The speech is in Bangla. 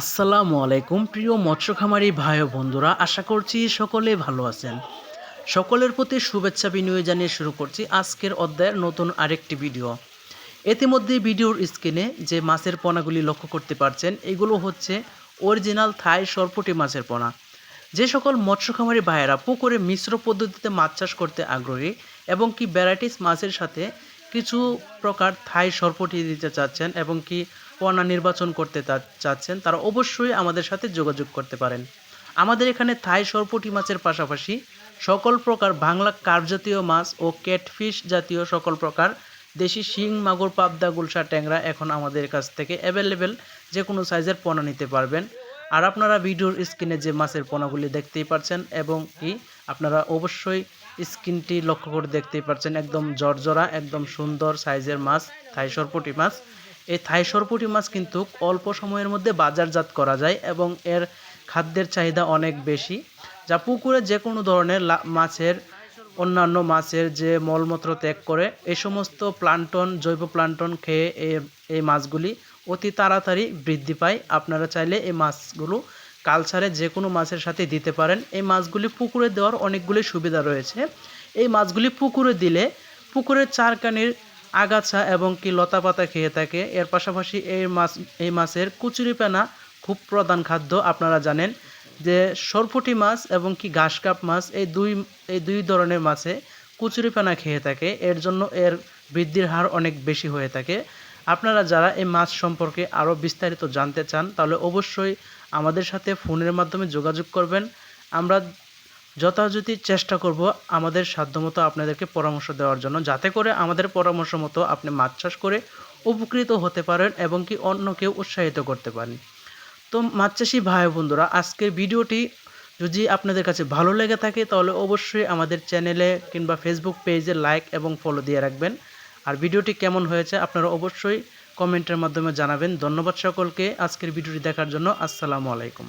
আসসালামু আলাইকুম, প্রিয় মৎস্য খামারি ভাই ও বন্ধুরা, আশা করছি সকলে ভালো আছেন। সকলের প্রতি শুভেচ্ছা বিনিময় জানিয়ে শুরু করছি আজকের অধ্যায়ের নতুন আরেকটি ভিডিও। ইতিমধ্যে ভিডিওর স্ক্রিনে যে মাছের পোনাগুলি লক্ষ্য করতে পারছেন, এগুলো হচ্ছে অরিজিনাল থাই সরপুটি মাছের পোনা। যে সকল মৎস্য খামারি ভাইয়েরা পুকুরে মিশ্র পদ্ধতিতে মাছ চাষ করতে আগ্রহী এবং কি ভ্যারাইটিস মাছের সাথে কিছু প্রকার থাই সরপটি দিতে চাচ্ছেন এবং কি পোনা নির্বাচন করতে চাচ্ছেন, তারা অবশ্যই আমাদের সাথে যোগাযোগ করতে পারেন। আমাদের এখানে থাই সরপুটি মাছের পাশাপাশি সকল প্রকার বাংলা কার্প জাতীয় মাছ ও ক্যাটফিশ জাতীয় সকল প্রকার দেশি শিং, মাগুর, পাবদা, গুলশা, ট্যাংরা এখন আমাদের কাছ থেকে অ্যাভেলেবেল যে কোনো সাইজের পোনা নিতে পারবেন। আর আপনারা ভিডিওর স্ক্রিনে যে মাছের পোনাগুলি দেখতেই পাচ্ছেন এবং কি আপনারা অবশ্যই স্ক্রিনটি লক্ষ্য করে দেখতেই পাচ্ছেন, একদম জর্জরা, একদম সুন্দর সাইজের মাছ, থাই সরপুটি মাছ। এই থাই সরপুটি মাছ কিন্তু অল্প সময়ের মধ্যে বাজারজাত করা যায় এবং এর খাদ্যের চাহিদা অনেক বেশি। যা পুকুরে যে কোনো ধরনের মাছের, অন্যান্য মাছের যে মলমূত্র ত্যাগ করে, এই সমস্ত প্লান্টন, জৈব প্লান্টন খেয়ে এই মাছগুলি অতি তাড়াতাড়ি বৃদ্ধি পায়। আপনারা চাইলে এই মাছগুলো কালচারে যে কোনো মাছের সাথে দিতে পারেন। এই মাছগুলি পুকুরে দেওয়ার অনেকগুলি সুবিধা রয়েছে। এই মাছগুলি পুকুরে দিলে পুকুরের চারকানির আগাছা এবং কি লতা পাতা খেয়ে থাকে। এর পাশাপাশি এই মাছ, এই মাছের কুচুরিপানা খুব প্রধান খাদ্য, আপনারা জানেন যে সরপুটি মাছ এবং কি ঘাস কাপ মাছ, এই দুই এই দুই ধরনের মাছে কুচুরিপানা খেয়ে থাকে। এর জন্য এর বৃদ্ধির হার অনেক বেশি হয়ে থাকে। আপনারা যারা এই মাছ সম্পর্কে আরও বিস্তারিত জানতে চান, তাহলে অবশ্যই আমাদের সাথে ফোনের মাধ্যমে যোগাযোগ করবেন। আমরা যথাযথ চেষ্টা করব আমাদের সাধ্যমতো আপনাদেরকে পরামর্শ দেওয়ার জন্য, যাতে করে আমাদের পরামর্শ মতো আপনি মাছ চাষ করে উপকৃত হতে পারেন এবং কি অন্যকে উৎসাহিত করতে পারেন। তো মাছ চাষি ভাই বন্ধুরা, আজকের ভিডিওটি যদি আপনাদের কাছে ভালো লেগে থাকে, তাহলে অবশ্যই আমাদের চ্যানেলে কিংবা ফেসবুক পেজে লাইক এবং ফলো দিয়ে রাখবেন। আর ভিডিওটি কেমন হয়েছে আপনারা অবশ্যই কমেন্টের মাধ্যমে জানাবেন। ধন্যবাদ সকলকে। আজকের ভিডিওটি দেখার জন্য আসসালামু আলাইকুম।